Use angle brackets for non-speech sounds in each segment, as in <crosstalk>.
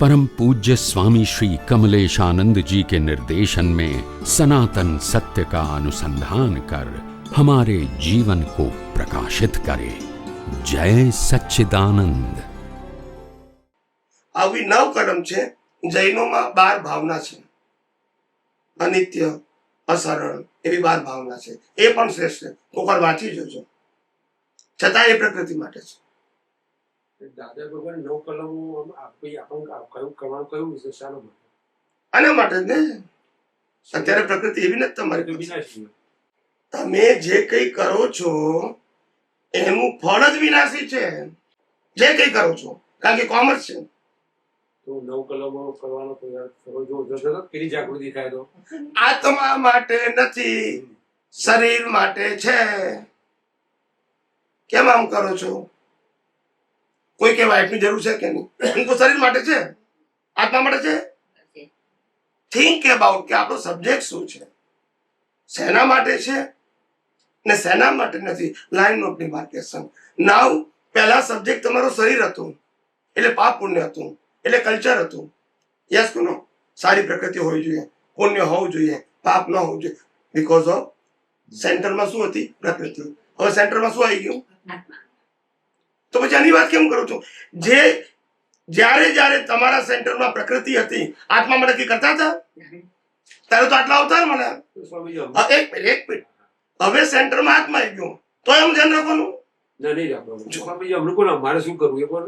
परम पूज्य स्वामी श्री कमलेश आनंद जी के निर्देशन में सनातन सत्य का अनुसंधान कर हमारे जीवन को प्रकाशित करे जय सच्चिदानंद આવી નવ કલમ છે જૈનોમાં બાર ભાવના છે અનિત્ય અસરળ એવી બાર ભાવના છે એ પણ શ્રેષ્ઠ છે કોકર વાંચી જોજો છતાં એ પ્રકૃતિ માટે છે દાદા ભગવાન નવ કલમો આમ આપી આપણું આ કયું કરવાનું કયું વિશે શાનો માટે આના માટે જ ને? અત્યારે પ્રકૃતિ એવી નથી તમારી તમે જે કઈ કરો છો એનું ફળ જ વિનાશી છે. જે કઈ કરો છો કારણ કે કોમર્સ છે. તો નવ કલમો કરવાનો જો જો જો પેલી જાગૃતિ થાય તો. આત્મા માટે નથી શરીર માટે છે. કેમ આમ કરો છો? કોઈ કે વાઇફની જરૂર છે કે નહીં? <coughs> તો શરીર માટે છે? આત્મા માટે છે? થિંક અબાઉટ કે આપણો સબ્જેક્ટ શું છે? શેના માટે છે? ને શેના માટે નથી? લાઈન ઓફ ડિમાર્કેશન નાવ પહેલા સબ્જેક્ટ તમારું શરીર હતું. એટલે પાપ પુણ્ય હતું. એટલે કલ્ચર હતું. યસ નો સારી પ્રકૃતિ હોવી જોઈએ. પુણ્ય હોવું જોઈએ. પાપ ન હોવું જોઈએ. બીકોઝ ઓફ સેન્ટરમાં શું હતી? પ્રકૃતિ. હવે સેન્ટરમાં શું આવી ગયું? તો પછી આની વાત કેમ કરું છું? જે જ્યારે જ્યારે તમારા સેન્ટરમાં પ્રકૃતિ હતી આત્મા નક્કી કરતા હતા? ત્યારે તો આટલા અવતાર મળ્યા. તો સ્વામીજી અમને- હા, એક મિનિટ એક મિનિટ. હવે સેન્ટરમાં આત્મા આવી ગયો. તો એમ ધ્યાન રાખવાનું. ના નહીં રાખવાનું. સ્વામીજી અમને કોને અમારે શું કરવું એ પણ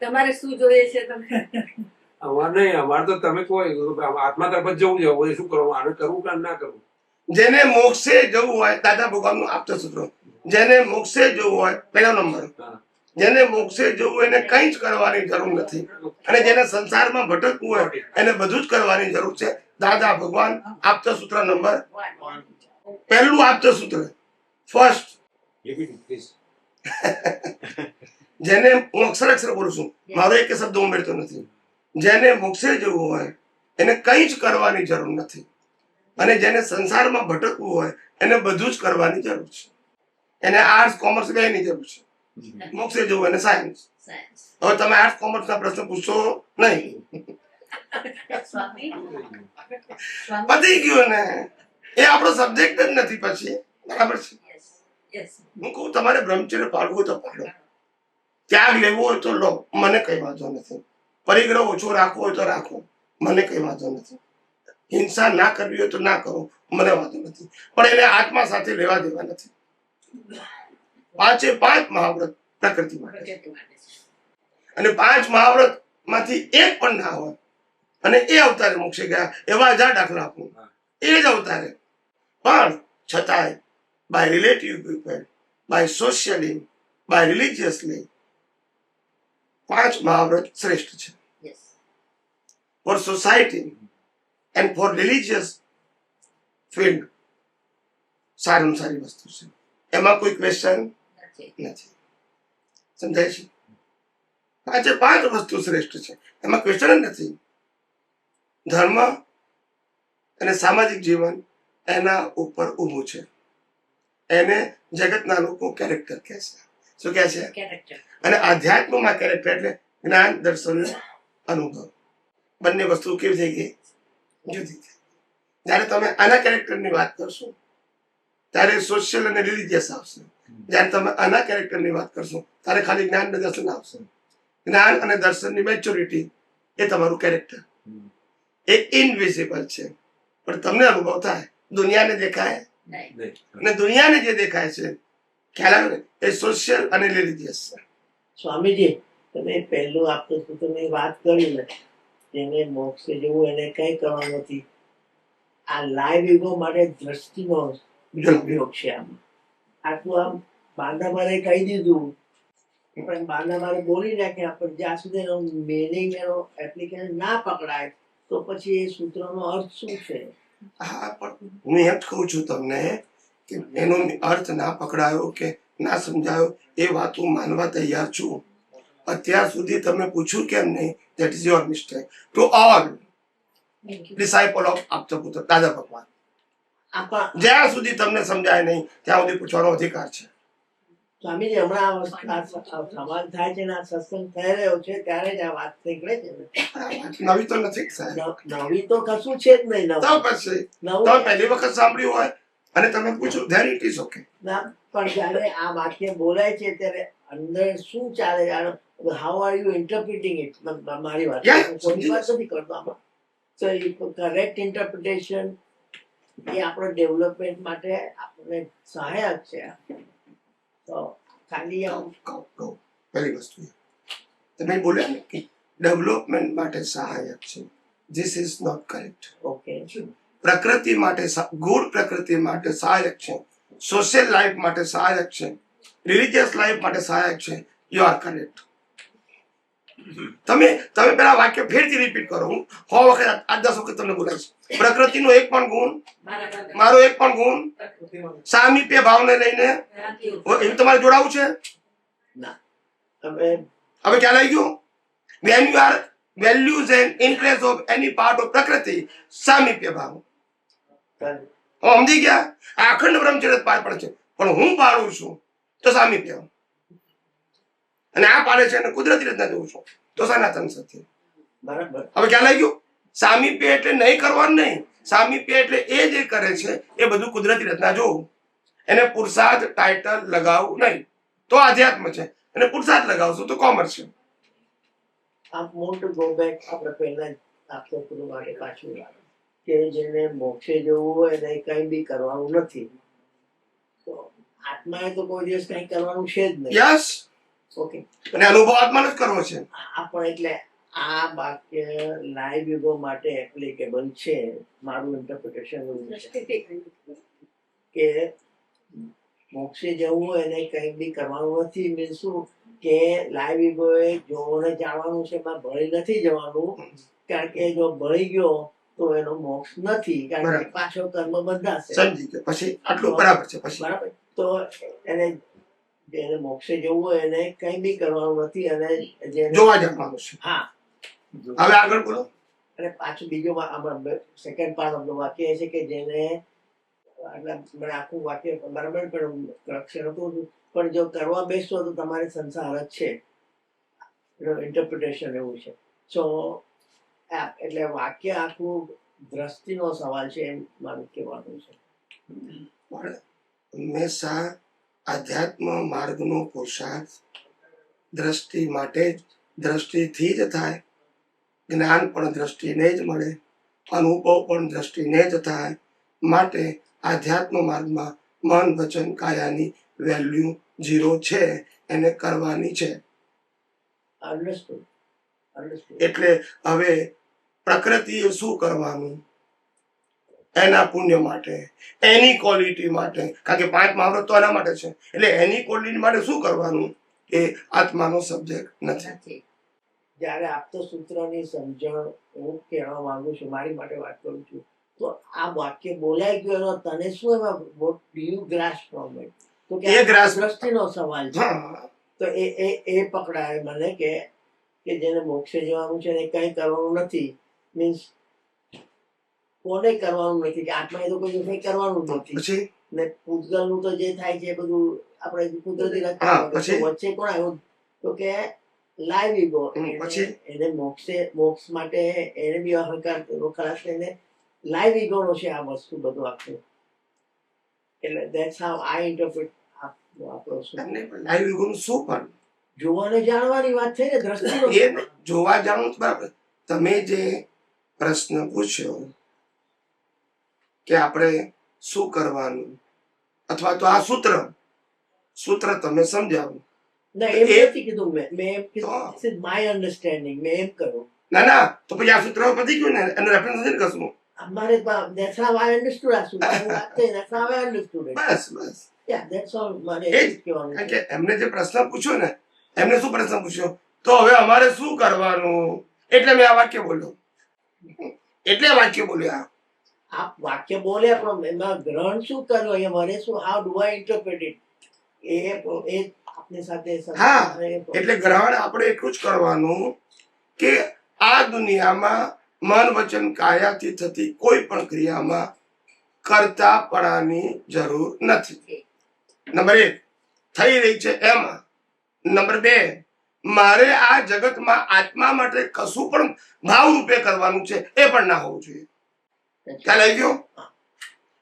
તમારે શું જોઈએ છે તમે? અમારે નહીં અમારે તો તમે કોઈ આત્મા તરફ જ જવું છે હવે શું કરવું? આને કરવું કે ના કરવું? જેને મોક્ષે જવું હોય, દાદા ભગવાનનું આપતો સૂત્રો. જેને મોક્ષે જવું હોય, પહેલો નંબર. જેને મોક્ષે જવું એને કંઈ જ કરવાની જરૂર નથી. અને જેને સંસારમાં ભટકવું હોય, એને બધું જ કરવાની જરૂર છે. દાદા ભગવાન, આપતો સૂત્ર નંબર. પહેલું આપતો સૂત્ર. ફર્સ્ટ. <laughs> જેને હું અક્ષર અક્ષર બોલું છું. મારો એક શબ્દ ઉમેરતો નથી. જેને મોક્ષે જવું હોય, એને કંઈ જ કરવાની જરૂર નથી. અને જેને સંસારમાં ભટકવું હોય એને બધું જ કરવાની જરૂર છે. એને આર્ટ્સ કોમર્સ બેની જરૂર છે. મોક્ષે જવું એને સાયન્સ સાયન્સ હવે તમે આર્ટ્સ કોમર્સ ના પ્રશ્ન પૂછશો નહીં. પતી ગયું ને એ આપણો સબ્જેક્ટ જ નથી પછી. બરાબર છે? યસ યસ હું કહું તમારે બ્રહ્મચર્ય પાડવું હોય તો પાડો. ત્યાગ લેવો હોય તો લો. મને કઈ વાંધો નથી. પરિગ્રહ ઓછો રાખવો હોય તો રાખો. મને કઈ વાંધો નથી. હિંસા ના કરવી હોય તો ના કરો. મને વાંધો નથી. પણ એને આત્મા સાથે લેવા દેવા નથી. પાંચે પાંચ મહાવ્રત પ્રકૃતિ માટે. અને પાંચ મહાવ્રતમાંથી એક પણ ના હોય. અને એ અવતારે મોક્ષે ગયા. એવા હજાર દાખલા આપું. એ જ અવતારે. પણ છતાંય by relative people by socially by religiously પાંચ મહાવ્રત શ્રેષ્ઠ છે. For society and for religious field સારામાં સારી વસ્તુ છે એમાં કોઈ ક્વેશ્ચન નથી સમજાય છે પાંચે પાંચ વસ્તુ શ્રેષ્ઠ છે એમાં ક્વેશ્ચન જ નથી ધર્મ અને સામાજિક જીવન એના ઉપર ઊભું છે એને જગતના લોકો કેરેક્ટર કહે છે શું કહે છે અને આધ્યાત્મમાં કેરેક્ટર એટલે જ્ઞાન દર્શન અનુભવ બંને વસ્તુ કેવી થઈ ગઈ જુદી થઈ જ્યારે તમે આના કેરેક્ટરની વાત કરશો ત્યારે સોશિયલ અને રિલિજિયસ આવશે. જ્યારે તમે આના કેરેક્ટરની વાત કરશો ત્યારે ખાલી જ્ઞાન અને દર્શન આવશે. જ્ઞાન અને દર્શનની મેચ્યોરિટી એ તમારું કેરેક્ટર એ ઇનવિઝિબલ છે. પણ તમને અનુભવ થાય દુનિયાને દેખાય? અને દુનિયાને જે દેખાય છે ખ્યાલ આવે એ સોશિયલ અને રિલિજિયસ છે. સ્વામીજી તમે પહેલું આપતો તમે વાત કરી ને જેને મોક્ષે જવું એને કઈ કરવાનું નથી. આ લાઈવ યુગો માટે દ્રષ્ટિનો ઉપયોગ છે આમ. આટલું આમ બાંધામારે કહી દીધું. પણ બારે બોલી નાખ્યા, પણ જ્યાં સુધી એનો meaning એનો એપ્લિકેશન ના પકડાય, તો પછી એ સૂત્રનો અર્થ શું છે? હા, પણ હું એમ જ કહું છું તમને કે એનો અર્થ ના પકડાયો કે ના સમજાયો, એ વાત હું માનવા તૈયાર છું. અત્યાર સુધી તમે પૂછ્યું કેમ નહીં that is your mistake to all disciple of આપતા દાદા ભગવાન. જ્યાં સુધી તમને સમજાય નહીં ત્યાં સુધી પૂછવાનો અધિકાર છે. સ્વામીજી હમણાં આ વસ્તુ- આ સ- આ સવાલ થાય છે સત્સંગ થઈ રહ્યો છે ત્યારે જ આ વાત નીકળે છે નવી તો નથી સાહેબ. નવી તો કશું છે જ નહીં તો નવું પછી નવું તમે પહેલી વખત સાંભળ્યું હોય અને તમે પૂછો ધેર ઇટ ઇઝ ઓકે ના પણ જ્યારે આ વાક્ય બોલાય છે ત્યારે અંદર શું ચાલે how are you interpreting it મારી વાત. Yeah, વાત નથી કરતો આમાં તો કરેક્ટ ઇન્ટરપ્રિટેશન એ આપણો ડેવલપમેન્ટ માટે આપણને સહાયક છે. તો ખાલી આવું કહું પહેલી વસ્તુ તમે બોલ્યા ને કે ડેવલપમેન્ટ માટે સહાયક છે. This is not correct okay પ્રકૃતિ માટે ગુડ પ્રકૃતિ માટે સહાયક છે. સોશિયલ લાઈફ માટે સહાયક છે. રિલિજિયસ લાઈફ માટે સહાયક છે. યુ આર કરેક્ટ તમે તમે પેલા વાક્ય ફેરથી રિપીટ કરો. હું સો વખત આઠ દસ વખત તમને બોલાવીશ. પ્રકૃતિનો એક પણ ગુણ મારો એક પણ ગુણ સામીપ્ય ભાવને લઈને. એવું તમારે જોડાવું છે? હવે હવે ખ્યાલ આવી ગયો? When you are values and interest of any part of પ્રકૃતિ સામીપ્ય ભાવ. હું સમજી ગયા? અખંડ બ્રહ્મચર્ય પાર પડે છે. પણ હું પાડું છું તો સામીપ્ય અને આ પાડે છે અને કુદરતી રીતના જોઉં છું તો સનાતન સત્ય બરાબર. હવે ખ્યાલ આવી ગયો? સામીપ્ય એટલે નહીં કરવાનું નહીં. સામીપ્ય એટલે એ જે કરે છે એ બધું કુદરતી રીતના જોવું એને પુરુષાર્થ ટાઇટલ લગાવવું નહીં. તો આધ્યાત્મ છે. અને પુરુષાર્થ લગાવશું તો કોમર્સ છે. આપ મોટ ગો બેક આપણે પહેલા આપતો પેલું માટે પાછું કે જેને મોક્ષે જવું હોય એને કઈ બી કરવાનું નથી. તો આત્માએ તો કોઈ દિવસ કઈ કરવાનું છે જ નહીં. યસ ઓકે અને અનુભવ આત્માને જ કરવો છે. આ પણ એટલે આ વાક્ય લાઈવ યુગો માટે એપ્લિકેબલ છે મારું ઇન્ટરપ્રિટેશન કે મોક્ષે જવું હોય એને કંઈ બી કરવાનું નથી. મીન્સ શું? કે લાઈવ યુગોએ જોવાને જાણવાનું છે એમાં ભળી નથી જવાનું. કારણ કે જો ભળી ગયો તો એનો મોક્ષ નથી કારણ કે પાછો કર્મ બંધાશે. સમજી ગયો પછી આટલું બરાબર છે પછી. બરાબર. તો એને જેને મોક્ષે જવું હોય એને કંઈ બી કરવાનું નથી અને જે જોવા જવાનું છે. હા. હવે આગળ બોલો. અને પાછું બીજો સેકન્ડ પાર્ટ ઓફ ધ વાક્ય એ છે કે જેને એટલે મને આખું વાક્ય બરાબર પણ અક્ષર હતું. પણ જો કરવા બેસશો તો તમારે સંસાર જ છે. ઇન્ટરપ્રિટેશન એવું છે. સો એટલે વાક્ય આખું દ્રષ્ટિનો સવાલ છે એમ મારું કહેવાનું છે. પણ હંમેશા આધ્યાત્મ માર્ગનો પુરુષાર્થ દ્રષ્ટિ માટે જ દ્રષ્ટિથી જ થાય. જ્ઞાન પણ દ્રષ્ટિને જ મળે. અનુભવ પણ દ્રષ્ટિને જ થાય. માટે આધ્યાત્મ માર્ગમાં મન વચન કાયાની વેલ્યુ ઝીરો છે એને કરવાની છે. એટલે હવે પ્રકૃતિએ શું કરવાનું? એના પુણ્ય માટે એની ક્વોલિટી માટે. કારણ કે પાંચ મહાવ્રત તો એના માટે છે. એટલે એની ક્વોલિટી માટે શું કરવાનું? એ આત્માનો સબ્જેક્ટ નથી. જ્યારે આપતો સૂત્રની સમજણ હું કહેવા માંગુ છું મારી માટે વાત કરું છું તો આ વાક્ય બોલાઈ ગયો તને શું એમાં what you grasp from it તો કે એ ગ્રાસ દ્રષ્ટિનો સવાલ છે. તો એ એ એ પકડાય મને કે કે જેને મોક્ષે જવાનું છે એ કંઈ કરવાનું નથી. મીન્સ કોને કરવાનું નથી કે આત્માએ તો કોઈ કંઈ કરવાનું નથી. પછી? ને પૂતગલનું તો જે થાય છે બધું આપણે કુદરતી હા, વચ્ચે કોણ આવ્યું? તો કે લાઈવ ઈગો. પછી? એને મોક્ષે મોક્ષ માટે એને બી અહંકાર ખલાસ એને લાઈવ ઈગો નો છે આ વસ્તુ બધું આખું. એટલે દેટ્સ હાઉ આઈ ઇન્ટરપ્રિટ આપણો લાઈવ યુગનું શું પણ? જોવાને જાણવાની વાત છે ને દ્રષ્ટિ એ જોવા જાણવું બરાબર. તમે જે પ્રશ્ન પૂછ્યો કે આપણે શું કરવાનું? અથવા તો આ સૂત્ર સૂત્ર તમે સમજાવો. ના એમ નથી કીધું મેં. મેં એમ કીધું માય અન્ડરસ્ટેન્ડિંગ મેં એમ કહ્યું ના ના તો પછી આ સૂત્ર પતી ગયું ને એનું રેફરન્સ નથી કશું? અમારે that's how I understood આ શું that's how I understood it. બસ બસ. એમને જે પ્રશ્ન પૂછ્યો ને એમને શું પ્રશ્ન પૂછ્યો? તો હવે અમારે શું કરવાનું? એટલે મેં આ વાક્ય બોલ્યો. એટલે વાક્ય બોલ્યા આપ વાક્ય બોલ્યા પણ એમાં ગ્રહણ શું કર્યું? એ મને શું how do I interpret it એ એ આપની સાથે હા, એટલે ગ્રહણ આપણે એટલું જ કરવાનું કે આ દુનિયામાં મન વચન કાયાથી થતી કોઈ પણ ક્રિયામાં કરતાપણાની જરૂર નથી. નંબર એક થઈ રહી છે એમાં. નંબર બે મારે આ જગતમાં આત્મા માટે કશું પણ ભાવ રૂપે કરવાનું છે એ પણ ના હોવું જોઈએ. ખ્યાલ આવી ગયો?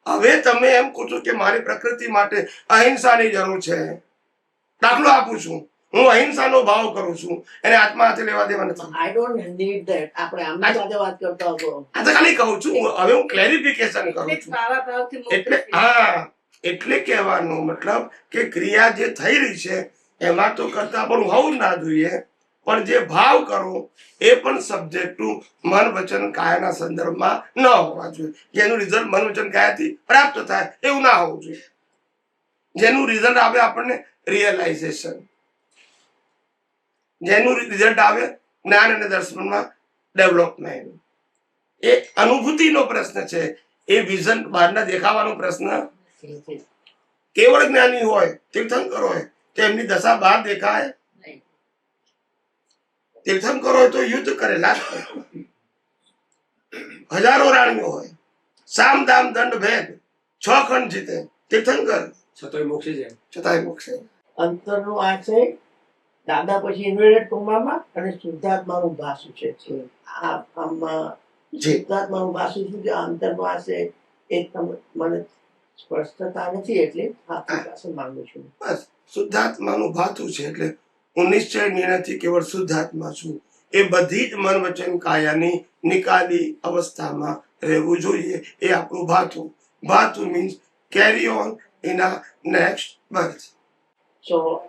હવે તમે એમ કહો છો કે મારી પ્રકૃતિ માટે અહિંસાની જરૂર છે. દાખલો આપું છું. હું અહિંસાનો ભાવ કરું છું. એને આત્મા હાથે લેવા દેવા નથી આઈ ડોન્ટ નીડ ધેટ આપણે આમની સાથે વાત કરતા હતો આ તો ખાલી કહું છું. હવે હું ક્લેરિફિકેશન કરું છું. એટલે હા એટલે કહેવાનો મતલબ કે ક્રિયા જે થઈ રહી છે એમાં તો કરતા પણ હોવું ના જોઈએ. પણ જે ભાવ કરો એ પણ સબ્જેક્ટ ટુ મન વચન કાયાના સંદર્ભમાં ન હોવા જોઈએ. જેનું રિઝલ્ટ મન વચન કાયાથી પ્રાપ્ત થાય એવું ના હોવું જોઈએ. જેનું રિઝલ્ટ આવે આપણને રિયલાઇઝેશન જેનું રિઝલ્ટ આવે જ્ઞાન અને દર્શનમાં ડેવલપમેન્ટ એ અનુભૂતિનો પ્રશ્ન છે. એ વિઝન બહારના દેખાવાનો પ્રશ્ન કેવળ જ્ઞાની હોય તીર્થંકર હોય તો એમની દશા બહાર દેખાય. તીર્થંકર હોય તો યુદ્ધ કરેલા હજારો રાણીઓ હોય. સામ દામ દંડ ભેદ. છ ખંડ જીતે. તીર્થંકર છતાંય મોક્ષે જાય. છતાંય મોક્ષે. અંતરનું આ છે દાદા પછી ઇન્વેડેડ કોમામાં અને શુદ્ધાત્માનું ભાસુ છે આ આમાં શુદ્ધાત્માનું ભાસુ શું છે? અંતરનું આ છે એ તમે મને સ્પષ્ટતા નથી એટલે. આપની પાસે માંગુ છું. બસ. શુદ્ધાત્માનું ભાતું છે એટલે હું નિશ્ચય નિર્ણયથી કેવળ શુદ્ધાત્મા છું. એ બધી જ મન વચન કાયાની નિકાલી અવસ્થામાં રહેવું જોઈએ એ આપણું ભાતું ભાતું મીન્સ કેરી ઓન ઇન આ નેક્સ્ટ બર્થ સો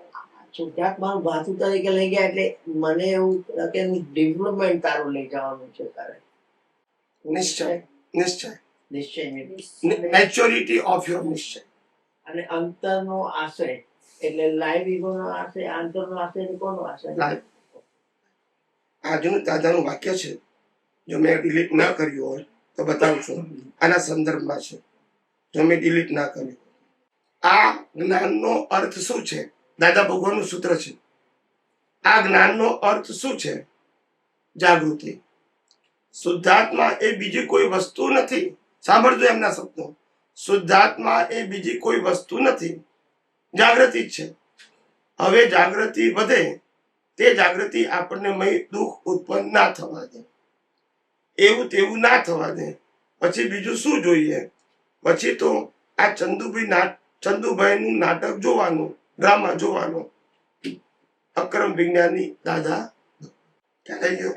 શુદ્ધાત્માનું ભાષું તરીકે લઈ ગયા એટલે મને એવું લાગે ડેવલપમેન્ટ તારું લઈ જવાનું છે તારે. નિશ્ચય નિશ્ચય. નિશ્ચય મેચ્યોરિટી ઓફ યોર નિશ્ચય. અને અંતરનો આશય. એટલે લાઈવ ઈગોનો આશય અંતરનો આશય કોનો આશય? આજનું દાદાનું વાક્ય છે, જો મેં ડિલીટ ના કર્યું હોય તો બતાવું છું. આના સંદર્ભમાં છે, જો મેં ડિલીટ ના કર્યું આ જ્ઞાનનો અર્થ શું છે? દાદા ભગવાનનું સૂત્ર છે. આ જ્ઞાનનો અર્થ શું છે? જાગૃતિ. શુદ્ધાત્મા એ બીજી કોઈ વસ્તુ નથી. સાંભળજો એમના શબ્દો. શુદ્ધાત્મા એ બીજી કોઈ વસ્તુ નથી. જાગૃતિ જ છે. હવે જાગૃતિ વધે તે જાગૃતિ આપણને દુઃખ ઉત્પન્ન ના થવા દે. એવું તેવું ના થવા દે. પછી બીજું શું જોઈએ? પછી તો આ ચંદુભાઈ ચંદુભાઈ ચંદુભાઈનું નાટક જોવાનું ડ્રામા જોવાનું. અક્રમ વિજ્ઞાની દાદા.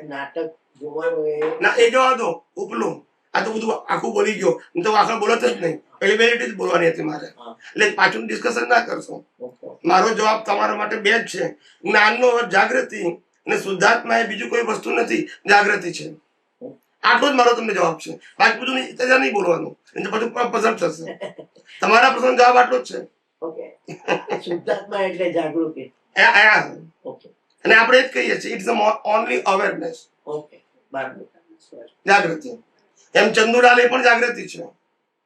નાટક જોવાનું ના એ જવા દો ઉપલું. આ તો બધું આખું બોલી ગયો. હું તો આખા બોલત જ નહીં. બે જ બોલવાની હતી મારે. એટલે પાછું ડિસ્કશન ના કરશો. મારો જવાબ તમારા માટે બે જ છે. જ્ઞાનનો જાગૃતિ અને શુદ્ધાત્મા એ બીજું કોઈ વસ્તુ નથી જાગૃતિ છે. આટલો જ મારો તમને જવાબ છે. બાકી બધું ત્યાં નહીં બોલવાનું. એટલે બધું પસંદ થશે. તમારા પ્રશ્ન જવાબ આટલો જ છે. ઓકે. શુદ્ધાત્મા એટલે જાગૃતિ. એ- અને આપણે જ કહીએ છીએ ઇટ્સ ઓનલી અવેરનેસ ઓકે. બરાબર જાગૃતિ. એમ ચંદુલાલ એ પણ જાગૃતિ છે.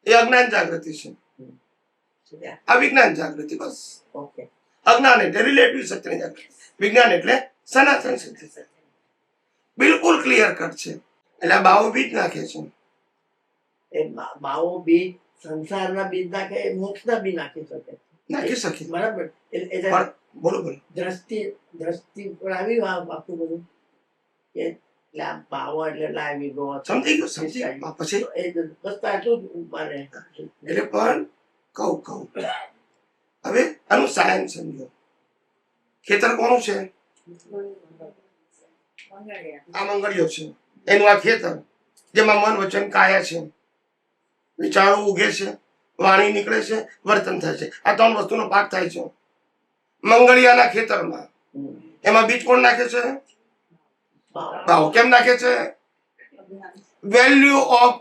એ અજ્ઞાન જાગૃતિ છે. આ વિજ્ઞાન જાગૃતિ બસ. ઓકે. અજ્ઞાન એટલે રિલેટિવ સત્યની જાગૃતિ. વિજ્ઞાન એટલે સનાતન સત્ય બિલકુલ ક્લિયર કટ છે. એટલે બાવો બીજ નાખે છે. એ મા- બીજ સંસારના બીજ નાખે એ મોક્ષના બી નાખી શકે નાખી શકે. બરાબર. એટલે બોલો બોલો. દ્રષ્ટિ દ્રષ્ટિ પર આવી આખું બધું કે એટલે આ ભાવો એટલે લાવી ગો સમજી ગયો સમજી ગયો પછી એ જ બસ જ મારે એટલે પણ કહું કહું હવે આનું સાયન્સ સમજો ખેતર કોનું છે આ મંગળીઓ છે એનું આ ખેતર જેમાં મન વચન કાયા છે વિચારો ઉગે છે વાણી નીકળે છે વર્તન થાય છે આ ત્રણ વસ્તુનો પાક થાય છે મંગળિયાના ખેતરમાં એમાં બીજ કોણ નાખે છે ભાવ. કેમ નાખે છે? Value of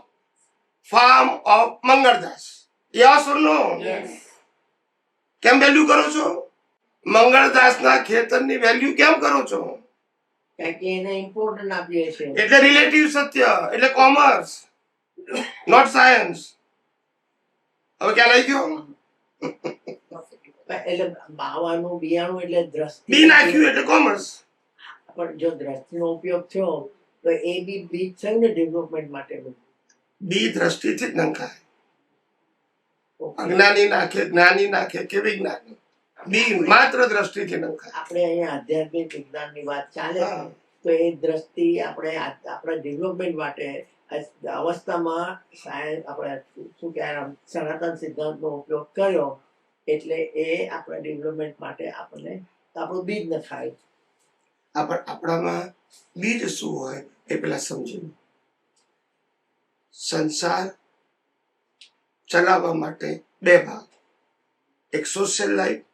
farm of Mangaldas yes or no કેમ વેલ્યુ કરો છો? મંગળદાસના ખેતરની વેલ્યુ કેમ કરો છો? એટલે રિલેટિવ સત્ય એટલે કોમર્સ નોટ સાયન્સ હવે ક્યાં લઈ ગયો? એટલે બાવાનું બિયાણું એટલે દ્રષ્ટિ. બી નાખ્યું એટલે કોમર્સ પણ જો દ્રષ્ટિનો ઉપયોગ થયો તો એ બી બીજ થયું ને ડેવલપમેન્ટ માટે બી દ્રષ્ટિથી જ નંખાય. અજ્ઞાની નાખે જ્ઞાની નાખે કેવી વિજ્ઞાની બી માત્ર દ્રષ્ટિથી નંખાય. આપણે અહીંયા આધ્યાત્મિક વિજ્ઞાનની વાત ચાલે તો એ દ્રષ્ટિ આપણે આપણા ડેવલપમેન્ટ માટે અવસ્થામાં સાયન્સ આપણે શું કહેવાય સનાતન સિદ્ધાંતનો ઉપયોગ કર્યો એટલે એ આપણા ડેવલપમેન્ટ માટે આપણને આપણું બીજ ન થાય આપણ આપણામાં બીજ શું હોય એ પેલા સમજી સંસાર ચલાવવા માટે બે ભાગ. એક સોશિયલ લાઈફ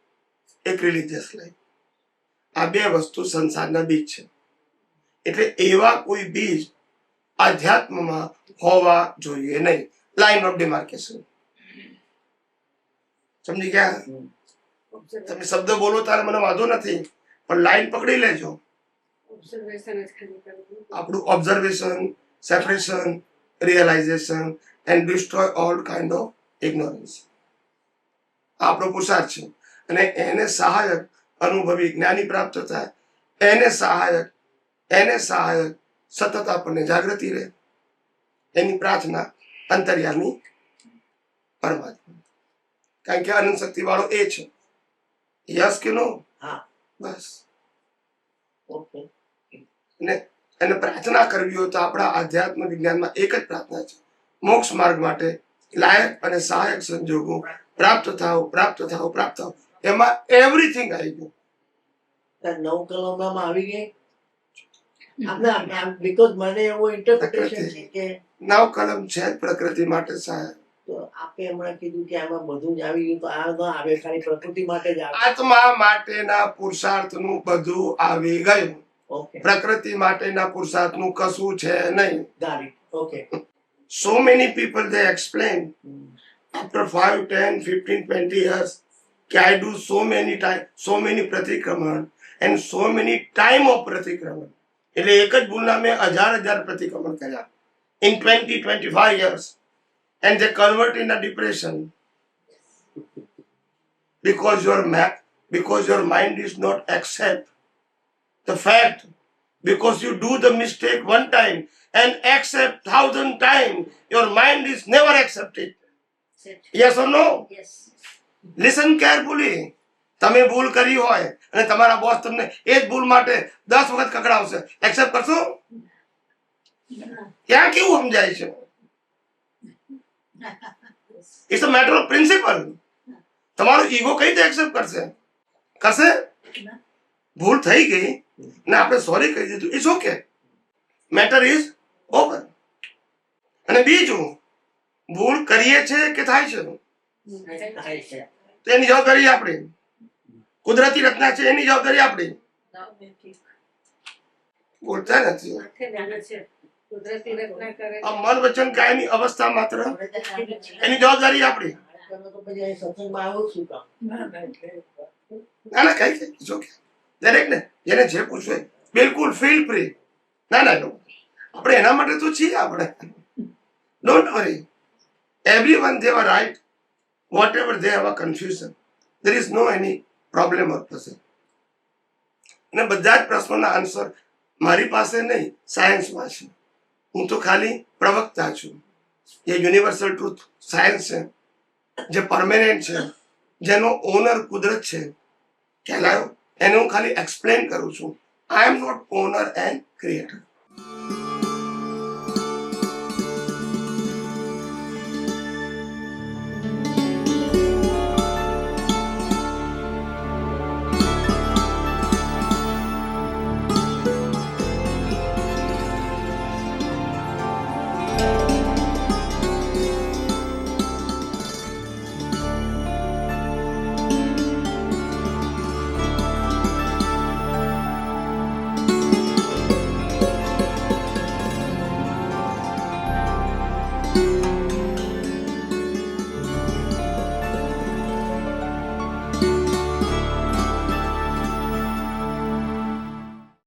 એક રિલીજીયસ લાઈફ આ બે વસ્તુ સંસારના બીજ છે. એટલે એવા કોઈ બીજ આધ્યાત્મમાં હોવા જોઈએ નહીં. લાઈન ઓફ ડિમાર્કેશન સમજી ગયા? તમે શબ્દ બોલો ત્યારે મને વાંધો નથી પણ લાઈન પકડી લેજો ઓબ્ઝર્વેશન જ ખાલી કરવું આપણું observation separation realisation and destroy all kind of ignorance આપણો પુરુષાર્થ છે. અને એને સહાયક અનુભવી જ્ઞાની પ્રાપ્ત થાય. એને સહાયક એને સહાયક સતત આપણને જાગૃતિ રહે. એની પ્રાર્થના અંતર્યામી પરમાત્મા. કારણ કે અનંત શક્તિ વાળો એ છે. યસ કે નો હા. બસ. ઓકે અને પ્રાર્થના કરવી હોય તો આપણા આધ્યાત્મ વિજ્ઞાનમાં એક જ પ્રાર્થના છે. મોક્ષ માર્ગ માટે લાયક અને સહાયક સંજોગો પ્રાપ્ત થાવ પ્રાપ્ત થાવ પ્રાપ્ત થાવ એમાં એવરીથિંગ આવી ગયું. નવ કલમમાં આવી ગઈ? આપણે બીકોઝ મને એવો ઇન્ટરપ્રિટેશન છે કે નવ કલમ છે પ્રકૃતિ માટે સહાયક. તો આપે હમણાં કીધું કે આમાં બધું જ આવી ગયું તો આ ન આવે ખાલી પ્રકૃતિ માટે જ આવે. આત્મા માટેના પુરુષાર્થનું બધું આવી ગયું. પ્રકૃતિ માટેના પુરુષાર્થનું કશું છે નહીં okay so many people they explain after 5 10 15 20 years કે i do so many time so many પ્રતિક્રમણ and so many time of પ્રતિક્રમણ એટલે એક જ ભૂલના મેં હજાર હજાર પ્રતિક્રમણ કર્યા in 20 25 years and they convert in a depression because your ma- because your mind is not accept the fact because you do the mistake one time and accept thousand times your mind is never accepted yes or no Yes. Listen carefully. તમે ભૂલ કરી હોય અને તમારા boss તમને એ જ ભૂલ માટે દસ વખત કકડાવશે એક્સેપ્ટ કરશો ક્યાં કેવું સમજાય છે it's a matter of principle તમારો ઈગો કઈ રીતે એક્સેપ્ટ કરશે કરશે ભૂલ થઈ ગઈ ને આપણે સોરી કહી દીધું. Is okay matter is open અને બીજું ભૂલ કરીએ છે કે થાય છે? તો એની જવાબદારી આપણી. કુદરતી રચના છે એની જવાબદારી આપણી. બોલતા નથી. મન વચન કાયની અવસ્થા માત્ર. એની જવાબદારી આપણી. ના ના કઈ કઈ જો કે દરેક ને જેને જે પૂછવું હોય, બિલકુલ ફીલ ફ્રી ના ના નો આપણે એના માટે તો છીએ આપણે. Don't worry every one they are right whatever they have a confusion there is no any problem or પ્રસંગ અને બધા જ પ્રશ્નોના આન્સર મારી પાસે નહીં સાયન્સમાં છે. હું તો ખાલી પ્રવક્તા છું. જે યુનિવર્સલ ટ્રુથ સાયન્સ છે. જે પરમેનન્ટ છે. જેનો ઓનર કુદરત છે. કહેલાયો? એને હું ખાલી એક્સપ્લેન કરું છું. I am not owner and creator